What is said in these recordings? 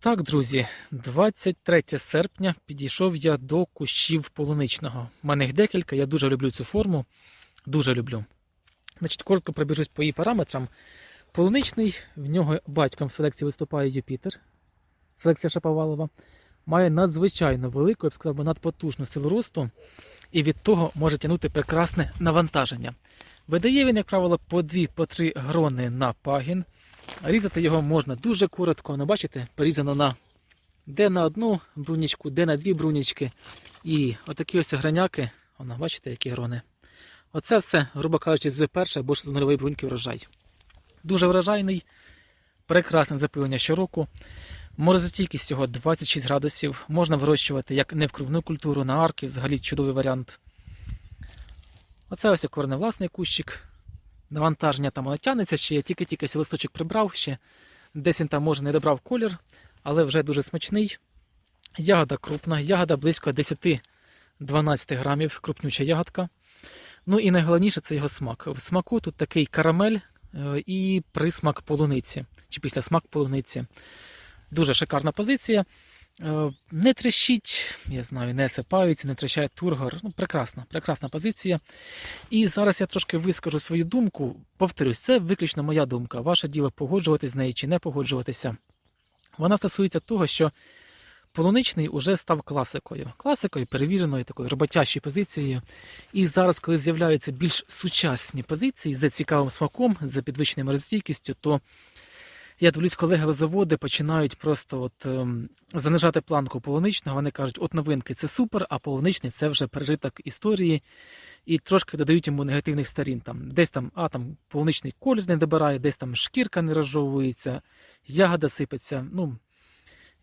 Так, друзі, 23 серпня підійшов я до кущів полуничного. У мене їх декілька, я дуже люблю цю форму. Дуже люблю. Значить, коротко пробіжусь по її параметрам. Полуничний, в нього батьком в селекції виступає Юпітер, селекція Шаповалова. Має надзвичайно велику, я б сказав, надпотужну силу росту, і від того може тягнути прекрасне навантаження. Видає він, як правило, по 2-3 грони на пагін. Різати його можна дуже коротко, ну бачите, порізано на де на одну брунічку, де на дві брунічки. І отакі ось граняки, воно, бачите, які грони. Оце все, грубо кажучи, з першої або ж з нульової бруньки врожай. Дуже врожайний, прекрасне запилення щороку. Морозостійкість його 26 градусів. Можна вирощувати як невкривну культуру на арки, взагалі чудовий варіант. Оце ось корневласний кущик. Навантаження там воно ще я тільки-тільки листочок прибрав, ще десь він там може не добрав колір, але вже дуже смачний. Ягода крупна, ягода близько 10-12 грамів, крупнюча ягодка. Ну і найголовніше це його смак. В смаку тут такий карамель е, і присмак полуниці, чи після смак полуниці. Дуже шикарна позиція. Е, Не трещить, я знаю, не сипається, не трещає тургор. Ну, прекрасна, прекрасна позиція. І зараз я трошки вискажу свою думку. Повторюсь, це виключно моя думка. Ваше діло погоджуватись з нею чи не погоджуватися. Вона стосується того, що полуничний уже став класикою. Класикою, перевіреною, такою роботящою позицією. І зараз, коли з'являються більш сучасні позиції з цікавим смаком, з підвищеною розстійкістю, то я дивлюсь, колеги-лозоводи починають просто от, ем, занижати планку полуничного. Вони кажуть, от новинки це супер, а полуничний це вже пережиток історії, і трошки додають йому негативних сторін. Там, десь там, а там полуничний колір не добирає, десь там шкірка не розжовується, ягода сипеться. Ну,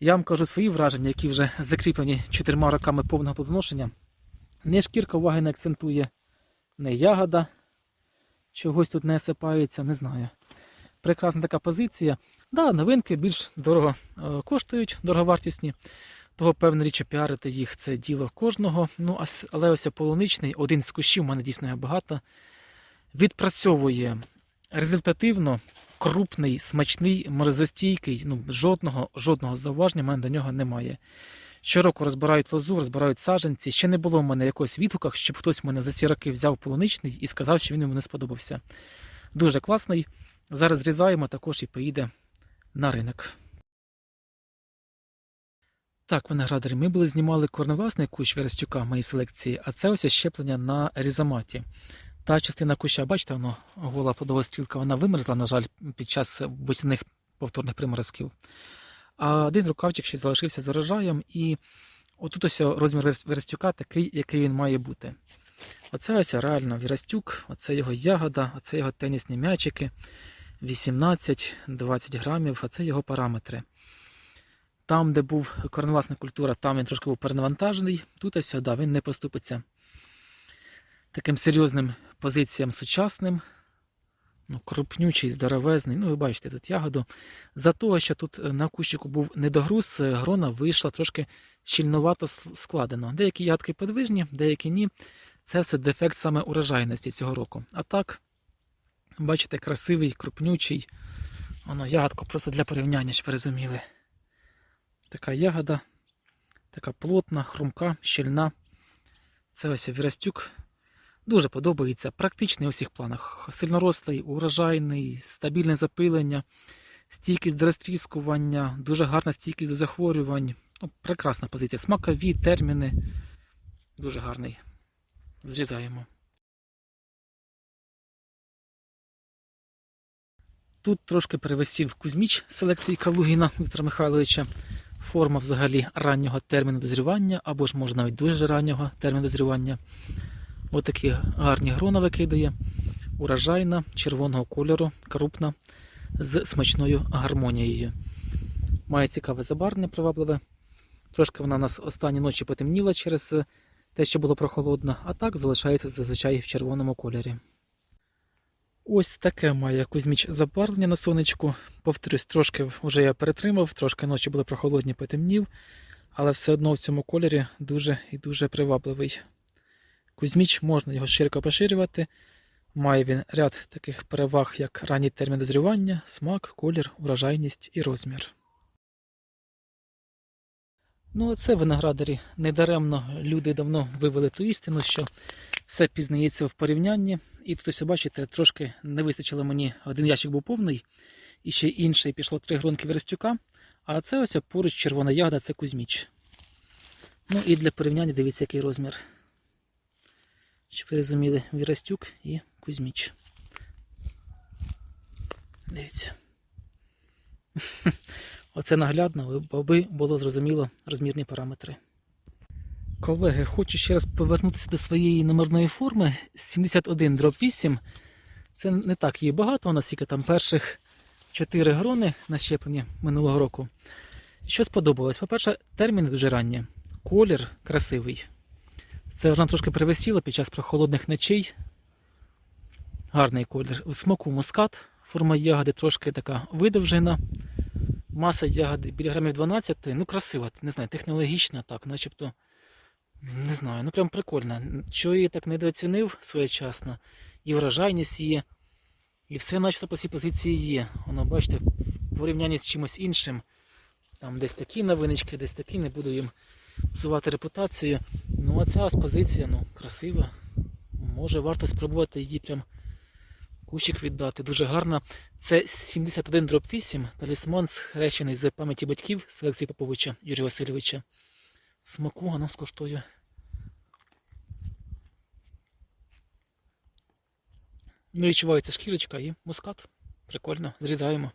я вам кажу свої враження, які вже закріплені чотирма роками повного плодоношення. Не шкірка уваги не акцентує, не ягода чогось тут не сипається, не знаю прекрасна така позиція. Да, новинки більш дорого е, коштують, дороговартісні. Того певна річ, піарити їх це діло кожного. Ну, але ось полуничний, один з кущів, у мене дійсно є багато. Відпрацьовує результативно, крупний, смачний, морозостійкий. Ну, жодного, жодного зауваження в мене до нього немає. Щороку розбирають лозу, розбирають саджанці. Ще не було в мене якогось відгуках, щоб хтось мене за ці роки взяв полуничний і сказав, що він йому не сподобався. Дуже класний. Зараз зрізаємо також і поїде на ринок. Так, виноградарі, ми були знімали корневласний кущ Верестюка в моїй селекції, а це ось щеплення на різоматі. Та частина куща, бачите, воно гола плодова стрілка, вона вимерзла, на жаль, під час весняних повторних приморозків. А один рукавчик ще залишився з урожаєм, і отут ось розмір Верестюка такий, який він має бути. Оце ось реально Вірастюк, оце його ягода, оце його тенісні м'ячики. 18-20 грамів, а це його параметри. Там, де був корневласна культура, там він трошки був перенавантажений. Тут ось да, він не поступиться таким серйозним позиціям сучасним. Ну, крупнючий, здоровезний. Ну, ви бачите тут ягоду. За того, що тут е, на кущику був недогруз, е, грона вийшла трошки щільновато складено. Деякі ягодки подвижні, деякі ні. Це все дефект саме урожайності цього року. А так, бачите, красивий, крупнючий. Воно ягодка просто для порівняння, щоб ви розуміли. Така ягода, така плотна, хрумка, щільна. Це ось Вірастюк. Дуже подобається. Практичний у всіх планах. Сильнорослий, урожайний, стабільне запилення, стійкість до розтріскування, дуже гарна стійкість до захворювань. Ну, прекрасна позиція. Смакові, терміни. Дуже гарний. Зрізаємо. Тут трошки перевисів Кузьміч селекції Калугіна Віктора Михайловича. Форма взагалі раннього терміну дозрівання, або ж може навіть дуже раннього терміну дозрівання. Ось такі гарні грона викидає. Урожайна, червоного кольору, крупна, з смачною гармонією. Має цікаве забарвлення привабливе. Трошки вона нас останні ночі потемніла через те, що було прохолодно, а так залишається зазвичай в червоному кольорі. Ось таке має Кузьміч забарвлення на сонечку. Повторюсь, трошки вже я перетримав, трошки ночі були прохолодні, потемнів, але все одно в цьому кольорі дуже і дуже привабливий. Кузьміч можна його широко поширювати. Має він ряд таких переваг, як ранній термін дозрівання, смак, колір, урожайність і розмір. Ну, це виноградарі недаремно люди давно вивели ту істину, що все пізнається в порівнянні. І тут ось, бачите, трошки не вистачило мені. Один ящик був повний, і ще інший пішло три гронки Верестюка. А це ось поруч червона ягода, це Кузьміч. Ну і для порівняння дивіться, який розмір. Щоб ви розуміли, Вірастюк і Кузьміч. Дивіться. Оце наглядно, аби було зрозуміло розмірні параметри. Колеги, хочу ще раз повернутися до своєї номерної форми 71 дроб 8. Це не так її багато, у нас тільки там перших 4 грони на щеплення минулого року. Що сподобалось? По-перше, терміни дуже ранні. Колір красивий. Це вона трошки привисіла під час прохолодних ночей. Гарний колір. В смаку мускат. Форма ягоди трошки така видовжена. Маса ягоди біля грамів 12. Ну, красива, не знаю, технологічна, так, начебто. Не знаю, ну прям прикольно. Чого її так недооцінив своєчасно. І вражайність є. І все начебто по цій позиції є. Воно, бачите, в порівнянні з чимось іншим. Там десь такі новиночки, десь такі, не буду їм псувати репутацію. Ну а ця позиція, ну, красива. Може варто спробувати її прям кущик віддати. Дуже гарна. Це 71 дроб 8, талісман схрещений з пам'яті батьків селекції Поповича Юрія Васильовича. Смаку, а ну скуштую. Ну, відчувається шкірочка і мускат. Прикольно, зрізаємо.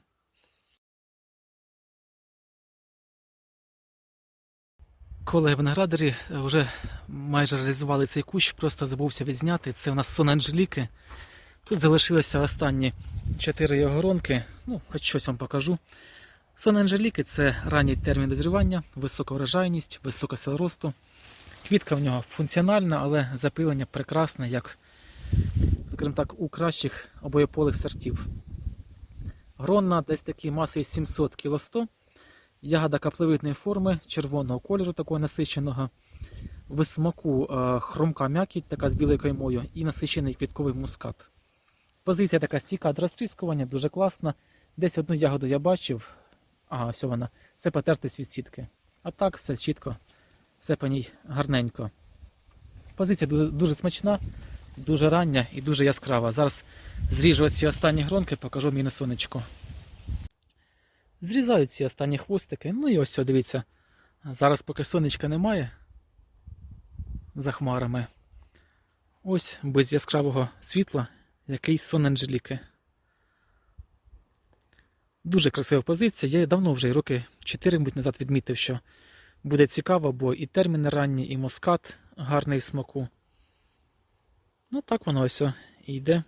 Колеги виноградарі вже майже реалізували цей кущ, просто забувся відзняти. Це у нас сон Анжеліки. Тут залишилися останні 4 його горонки. Ну, хоч щось вам покажу. Сон Анжеліки це ранній термін дозрівання, висока врожайність, висока сила росту. Квітка в нього функціональна, але запилення прекрасне, як, скажімо так, у кращих обоєполих сортів. Гронна десь такий масою 700 кг 100 Ягода каплевидної форми, червоного кольору, такого насиченого. В смаку е, хромка м'якіть, така з білою каймою, і насичений квітковий мускат. Позиція така стійка від розтріскування, дуже класна. Десь одну ягоду я бачив. Ага, все вона. Це потертість від сітки. А так, все чітко, все по ній гарненько. Позиція дуже, дуже смачна, дуже рання і дуже яскрава. Зараз зріжу ці останні гронки, покажу мій на сонечко. Зрізаю ці останні хвостики. Ну і ось, дивіться. Зараз поки сонечка немає за хмарами. Ось без яскравого світла якийсь сон Анжеліки. Дуже красива позиція. Я давно вже роки 4 мабуть, назад відмітив, що буде цікаво, бо і терміни ранні, і москат гарний в смаку. Ну так воно ось і йде.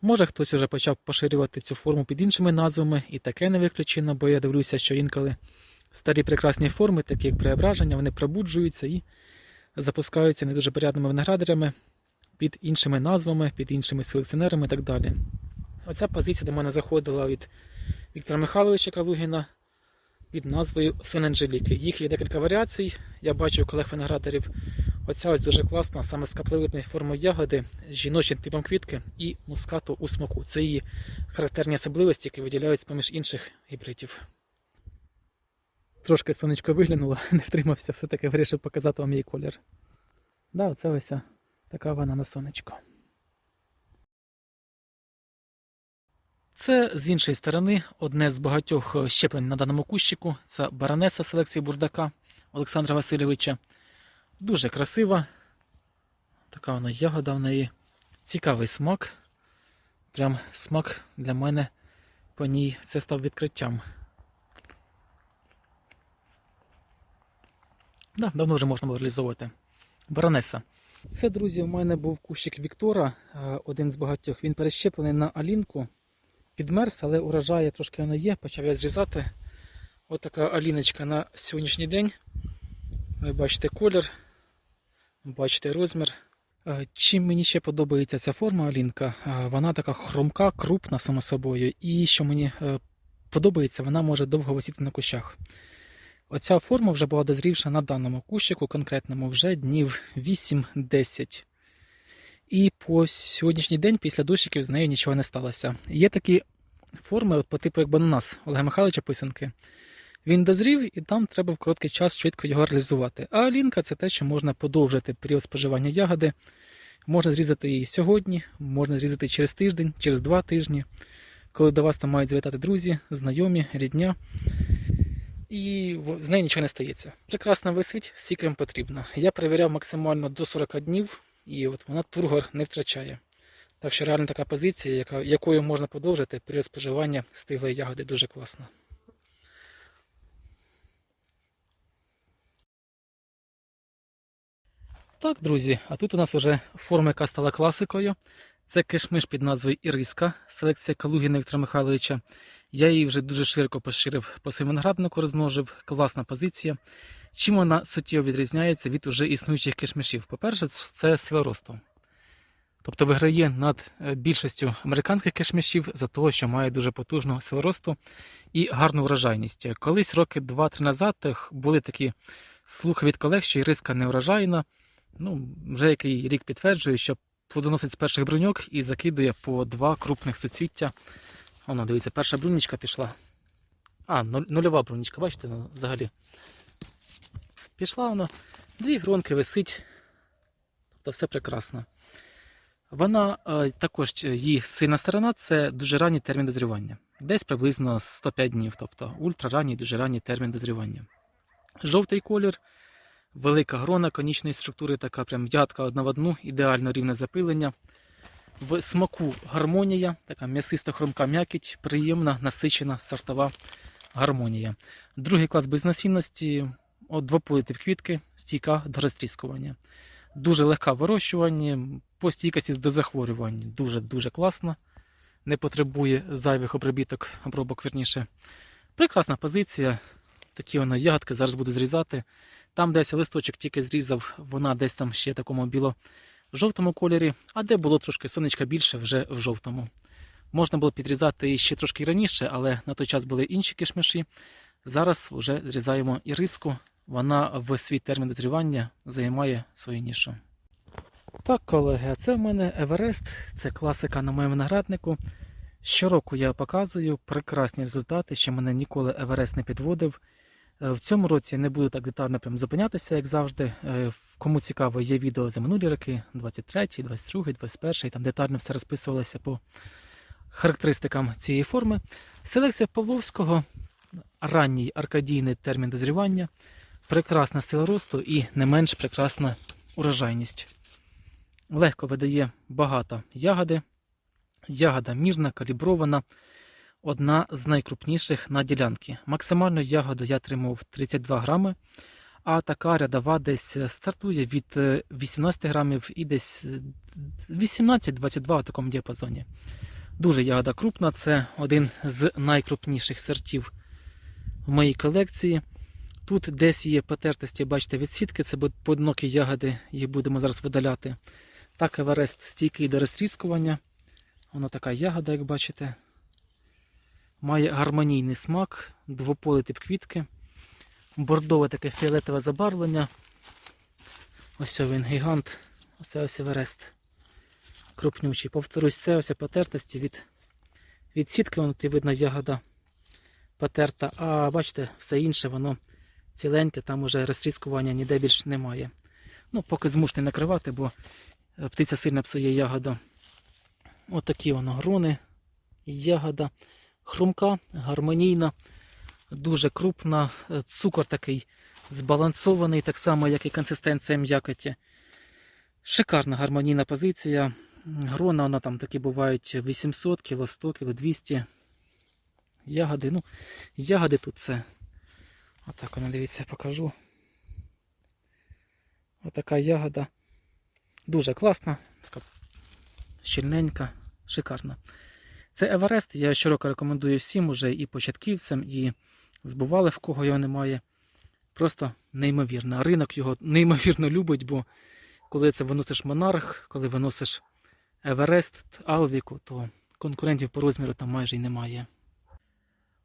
Може хтось вже почав поширювати цю форму під іншими назвами, і таке не виключено, бо я дивлюся, що інколи старі прекрасні форми, такі як преображення, вони пробуджуються і запускаються не дуже порядними виноградарями під іншими назвами, під іншими селекціонерами і так далі. Оця позиція до мене заходила від Віктора Михайловича Калугіна під назвою Сон Анжеліки. Їх є декілька варіацій. Я бачу у колег виноградарів. Оця ось дуже класна, саме з каплевидної форми ягоди, з жіночим типом квітки і мускату у смаку. Це її характерні особливості, які виділяють з-поміж інших гібридів. Трошки сонечко виглянуло, не втримався, все-таки вирішив показати вам її колір. Да, оце ось така вона на сонечко. Це з іншої сторони одне з багатьох щеплень на даному кущику. Це баронеса селекції бурдака Олександра Васильовича. Дуже красива. Така вона ягода в неї. Цікавий смак. Прям смак для мене по ній це став відкриттям. Да, давно вже можна було реалізовувати. Баронеса. Це, друзі, у мене був кущик Віктора, е, один з багатьох. Він перещеплений на алінку. Підмерз, але урожає трошки воно є, почав я зрізати. Ось така аліночка на сьогоднішній день. Ви бачите колір, бачите розмір. Е, Чим мені ще подобається ця форма алінка, е, вона така хромка, крупна само собою. І що мені е, подобається, вона може довго висіти на кущах. Оця форма вже була дозрівша на даному кущику, конкретному вже днів 8-10. І по сьогоднішній день після дощиків з нею нічого не сталося. Є такі форми, от по типу як бананас Олега Михайловича писанки. Він дозрів, і там треба в короткий час швидко його реалізувати. А лінка це те, що можна подовжити період споживання ягоди. Можна зрізати її сьогодні, можна зрізати через тиждень, через два тижні, коли до вас там мають завітати друзі, знайомі, рідня. І з нею нічого не стається. Прекрасно висить, скільки потрібно. Я перевіряв максимально до 40 днів, і от вона тургор не втрачає. Так що реально така позиція, яка, якою можна подовжити період споживання стиглої ягоди, дуже класно. Так, друзі, а тут у нас вже форма, яка стала класикою. Це кишмиш під назвою Іриска, селекція Калугіна Віктора Михайловича. Я її вже дуже широко поширив по своєму винограднику, розмножив. Класна позиція. Чим вона суттєво відрізняється від уже існуючих кишмишів? По-перше, це сила росту. Тобто виграє над е, більшістю американських кишмишів за того, що має дуже потужну силу росту і гарну врожайність. Колись роки 2-3 назад були такі слухи від колег, що іриска не врожайна. Ну, вже який рік підтверджує, що плодоносить з перших бруньок і закидує по два крупних суцвіття. Воно, дивіться, перша брунічка пішла. А, нульова брунічка, бачите, ну, взагалі. Пішла вона, дві гронки висить. Тобто все прекрасно. Вона е, також е, її сильна сторона це дуже ранній термін дозрівання. Десь приблизно 105 днів, тобто ультраранній, дуже ранній термін дозрівання. Жовтий колір, велика грона конічної структури, така прям ядка одна в одну, ідеально рівне запилення. В смаку гармонія, така м'ясиста хромка м'якіть, приємна, насичена сортова гармонія. Другий клас безнасінності, от двополі тип квітки, стійка до розтріскування. Дуже легка в вирощуванні, по стійкості до захворювань дуже-дуже класна. Не потребує зайвих обробіток, обробок верніше. Прекрасна позиція. Такі вона ягодки, зараз буду зрізати. Там десь листочок тільки зрізав, вона десь там ще в такому біло-жовтому кольорі, а де було трошки сонечка більше, вже в жовтому. Можна було підрізати і ще трошки раніше, але на той час були інші кишмиші. Зараз вже зрізаємо і риску. Вона в свій термін дозрівання займає свою нішу. Так, колеги, це в мене Еверест, це класика на моєму винограднику. Щороку я показую прекрасні результати, що мене ніколи Еверест не підводив. Е, В цьому році не буду так детально прям зупинятися, як завжди. Е, Кому цікаво, є відео за минулі роки, 23, 22, 21, там детально все розписувалося по характеристикам цієї форми. Селекція Павловського, ранній аркадійний термін дозрівання, прекрасна сила росту і не менш прекрасна урожайність. Легко видає багато ягоди. Ягода мірна, калібрована. Одна з найкрупніших на ділянці. Максимальну ягоду я тримав 32 грами, а така рядова десь стартує від е, 18 грамів і десь е, 18-22 у такому діапазоні. Дуже ягода крупна, це один з найкрупніших сортів в моїй колекції. Тут десь є потертості, бачите, від сітки, це поодинокі ягоди, їх будемо зараз видаляти. Так, Еверест стійкий до розтріскування. Вона така ягода, як бачите. Має гармонійний смак, двополий тип квітки, бордове таке фіолетове забарвлення. Ось він гігант. Оце ось Еверест. Крупнючий. Повторюсь, це ось потертості від, від сітки, воно видно ягода потерта. А бачите, все інше, воно ціленьке, там уже розтріскування ніде більш немає. Ну, поки змушений накривати, бо е, птиця сильно псує ягоду. Отакі воно грони, ягода хрумка, гармонійна, дуже крупна, е, цукор такий збалансований, так само, як і консистенція м'якоті. Шикарна гармонійна позиція. Грона, вона там такі бувають 800 кг, 100 кг, 200 Ягоди, ну, ягоди тут це. Отак вона, дивіться, покажу. Отака ягода. Дуже класна, така щільненька, шикарна. Це Еверест, я щороку рекомендую всім уже і початківцям, і збували, в кого його немає. Просто неймовірно. Ринок його неймовірно любить, бо коли це виносиш монарх, коли виносиш Еверест, Алвіку, то конкурентів по розміру там майже й немає.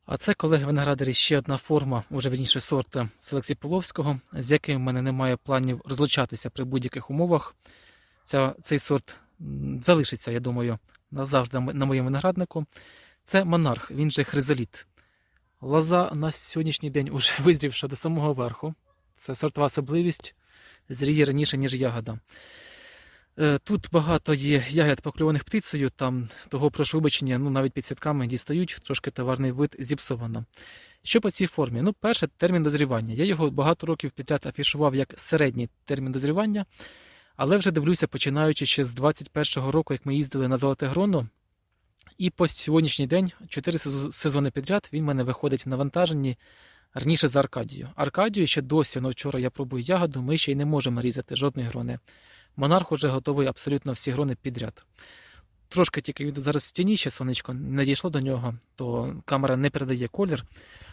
А це, колеги виноградарі, ще одна форма, уже верніше сорта селекції Половського, з яким в мене немає планів розлучатися при будь-яких умовах. Ця, цей сорт залишиться, я думаю, назавжди на моєму винограднику. Це монарх, він же хризаліт. Лоза на сьогоднішній день уже визрівша до самого верху. Це сортова особливість, зріє раніше, ніж ягода. Е, Тут багато є ягід покльованих птицею, там того прошу вибачення, ну навіть під сітками дістають, трошки товарний вид зіпсовано. Що по цій формі? Ну, перше, термін дозрівання. Я його багато років підряд афішував як середній термін дозрівання, але вже дивлюся, починаючи ще з 21-го року, як ми їздили на Золоте Гроно. І по сьогоднішній день, 4 сезони підряд, він в мене виходить в навантаженні раніше за Аркадію. Аркадію ще досі, ну вчора я пробую ягоду, ми ще й не можемо різати жодної грони. Монарх уже готовий абсолютно всі грони підряд. Трошки тільки зараз в сонечко не дійшло до нього, то камера не передає колір,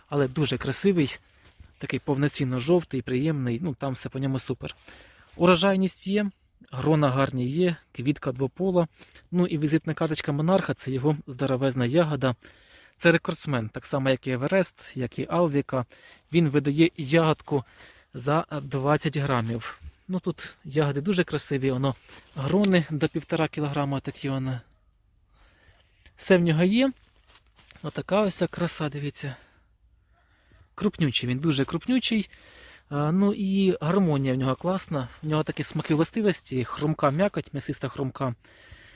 але дуже красивий, такий повноцінно жовтий, приємний, ну там все по ньому супер. Урожайність є, грона гарні є, квітка двопола. Ну і візитна карточка монарха це його здоровезна ягода. Це рекордсмен, так само, як і Еверест, як і Алвіка. Він видає ягодку за 20 грамів. Ну тут ягоди дуже красиві, воно грони до півтора кілограма такі вони. Все в нього є. Отака ось краса, дивіться. Крупнючий, він дуже крупнючий. Ну і гармонія в нього класна. В нього такі смаки властивості, хрумка м'якоть, м'ясиста хрумка.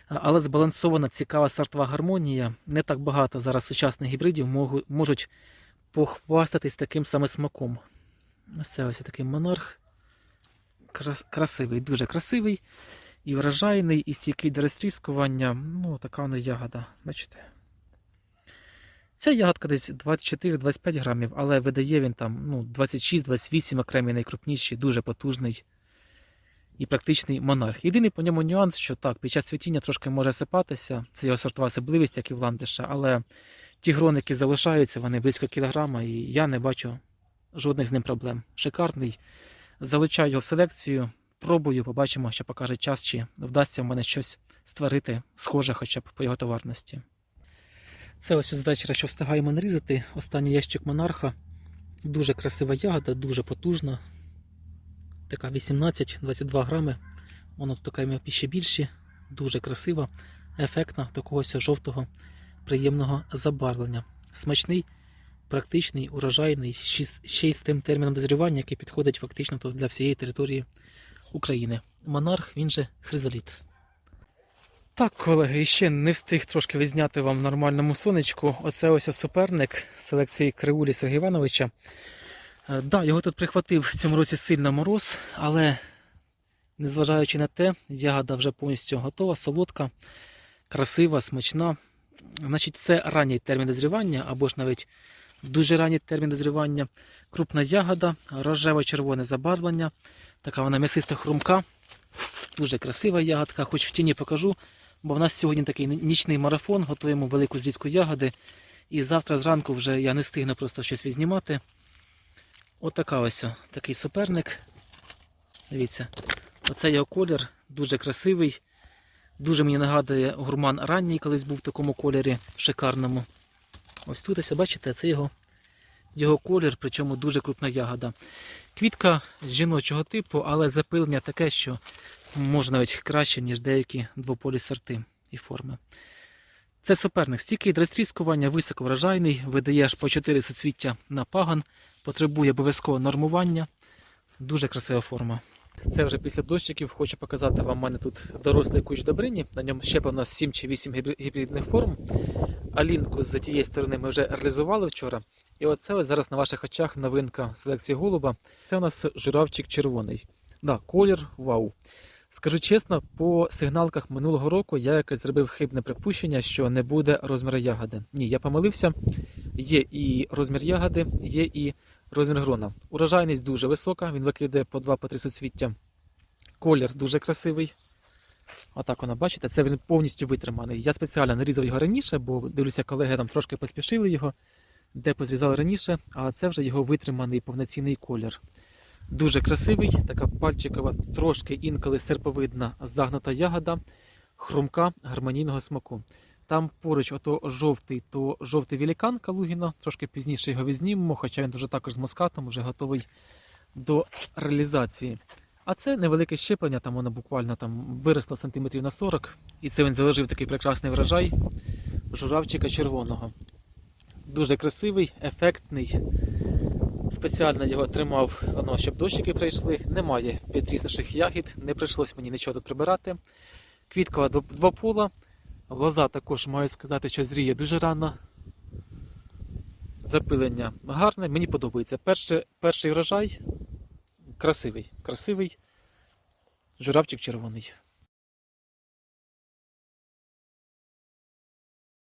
Але збалансована, цікава сортова гармонія. Не так багато зараз сучасних гібридів можуть похвастатись таким саме смаком. Ось це ось такий монарх. Крас- красивий, дуже красивий. І вражайний, і стійкий до розтріскування. Ну, така вона ягода. Бачите? Ця ягодка десь 24-25 грамів, але видає він там ну, 26-28 окремі найкрупніші, дуже потужний і практичний монарх. Єдиний по ньому нюанс, що так, під час цвітіння трошки може сипатися, це його сортова особливість, як і в ландиша, але ті грони, які залишаються, вони близько кілограма, і я не бачу жодних з ним проблем. Шикарний. Залучаю його в селекцію, пробую, побачимо, що покаже час, чи вдасться в мене щось створити схоже хоча б по його товарності. Це ось з вечора, що встигаємо нарізати. Останній ящик монарха. Дуже красива ягода, дуже потужна. Така 18-22 грами. Воно тут така піші більші, дуже красива, ефектна, такогось жовтого, приємного забарвлення. Смачний, практичний, урожайний, ще й з тим терміном дозрівання, який підходить фактично для всієї території України. Монарх, він же хризоліт. Так, колеги, ще не встиг трошки відзняти вам в нормальному сонечку. Оце ось суперник селекції Криулі Сергія Івановича. Е, Да, його тут прихватив в цьому році сильно мороз, але незважаючи на те, ягода вже повністю готова, солодка, красива, смачна. Значить, це ранній термін дозрівання, або ж навіть дуже ранній термін дозрівання. Крупна ягода, рожево-червоне забарвлення, така вона м'ясиста хрумка. Дуже красива ягодка, хоч в тіні покажу, бо в нас сьогодні такий нічний марафон, готуємо велику зрізку ягоди. І завтра зранку вже я не встигну просто щось відзнімати. Отака ось такий суперник. Дивіться, оце його колір, дуже красивий. Дуже мені нагадує гурман ранній, колись був в такому кольорі шикарному. Ось тут ось, бачите, це його, його колір, причому дуже крупна ягода. Квітка жіночого типу, але запилення таке, що може навіть краще, ніж деякі двополі сорти і форми. Це суперник стійкий до розтріскування, високовражайний, видає аж по 4 соцвіття на паган, потребує обов'язково нормування. Дуже красива форма. Це вже після дощиків. Хочу показати вам у мене тут дорослий куч добрині. На ньому щеплено 7 чи 8 гібридних форм. Алінку з тієї сторони ми вже реалізували вчора. І оце ось зараз на ваших очах новинка селекції голуба. Це у нас журавчик червоний. Да, колір вау. Скажу чесно, по сигналках минулого року я якось зробив хибне припущення, що не буде розміру ягоди. Ні, я помилився. Є і розмір ягоди, є і розмір грона. Урожайність дуже висока, він викидає по 2-3 соцвіття. Колір дуже красивий. Отак воно, бачите, це він повністю витриманий. Я спеціально нарізав його раніше, бо дивлюся, колеги там трошки поспішили його, де позрізали раніше, а це вже його витриманий повноцінний колір. Дуже красивий, така пальчикова, трошки інколи серповидна загнута ягода, хрумка гармонійного смаку. Там поруч ото жовтий, то жовтий велікан Калугіна, трошки пізніше його візнімемо, хоча він вже також з москатом, вже готовий до реалізації. А це невелике щеплення, там воно буквально там виросло сантиметрів на 40, і це він заложив такий прекрасний врожай журавчика червоного. Дуже красивий, ефектний. Спеціально його тримав, воно, щоб дощики прийшли. Немає підріснувших ягід, не прийшлось мені нічого тут прибирати. Квіткова дво- двопола. Лоза також маю сказати, що зріє дуже рано. Запилення гарне, мені подобається. Перший, перший врожай красивий. Красивий. Журавчик червоний.